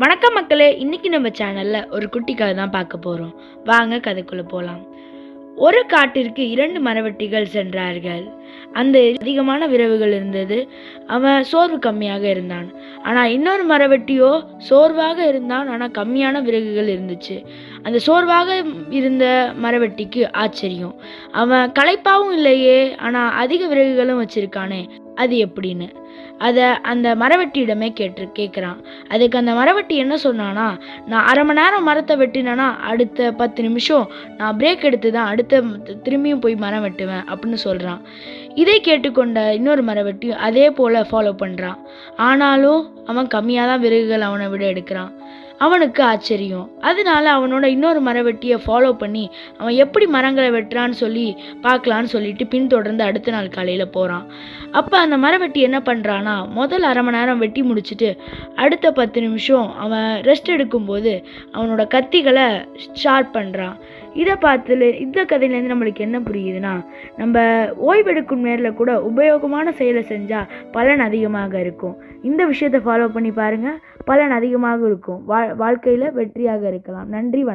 வணக்கம் மக்களே இன்னைக்கு நம்ம சேனல்ல ஒரு குட்டி கதை தான் பார்க்க போறோம். வாங்க கதைக்குள்ள போலாம். ஒரு காட்டிற்கு இரண்டு மரவெட்டிகள் சென்றார்கள். அந்த அதிகமான விரவுகள் இருந்தது. அவன் சோர்வு கம்மியாக இருந்தான். ஆனால் இன்னொரு மரவெட்டியோ சோர்வாக இருந்தான். ஆனால் கம்மியான விறகுகள் இருந்துச்சு. அந்த சோர்வாக இருந்த மரவெட்டிக்கு ஆச்சரியம். அவன் களைப்பாவும் இல்லையே. ஆனால் அதிக விறகுகளும் வச்சிருக்கானே. அது எப்படின்னு? அதை அந்த மரவெட்டியிடமே கேட்டு கேட்குறான் அதுக்கு அந்த மரவெட்டி என்ன சொன்னானா நான் அரை மணி நேரம் மரத்தை வெட்டினேன்னா அடுத்த பத்து நிமிஷம் நான் பிரேக் எடுத்து தான் அடுத்த திரும்பியும் போய் மரம் வெட்டுவேன் அப்படின்னு சொல்கிறான் இதை கேட்டுக்கொண்ட இன்னொரு மரவெட்டி அதே போல் ஃபாலோ பண்ணுறான் ஆனாலும் அவன் கம்மியாக தான் விறகுகள் அவனை விட எடுக்கிறான். அவனுக்கு ஆச்சரியம். அதனால அவனோட இன்னொரு மரவெட்டியை ஃபாலோ பண்ணி அவன் எப்படி மரங்களை வெட்டுறான்னு சொல்லி பார்க்கலான்னு சொல்லிட்டு பின்தொடர்ந்து அடுத்த நாள் காலையில் போகிறான் அப்போ அந்த மரவெட்டி என்ன பண்ணுறான்னா முதல் அரை மணி நேரம் வெட்டி முடிச்சுட்டு அடுத்த பத்து நிமிஷம் அவன் ரெஸ்ட் எடுக்கும்போது அவனோட கத்திகளை ஷார்ப் பண்ணுறான் இதை பார்த்துல இந்த கதையிலேருந்து நம்மளுக்கு என்ன புரியுதுன்னா நம்ம ஓய்வெடுக்கும் நேரில் கூட உபயோகமான செயலை செஞ்சால் பலன் அதிகமாக இருக்கும். இந்த விஷயத்தை ஃபாலோ பண்ணி பாருங்கள் பலன் அதிகமாக இருக்கும். வா வாழ்க்கையில் வெற்றியாக இருக்கலாம். நன்றி வணக்கம்.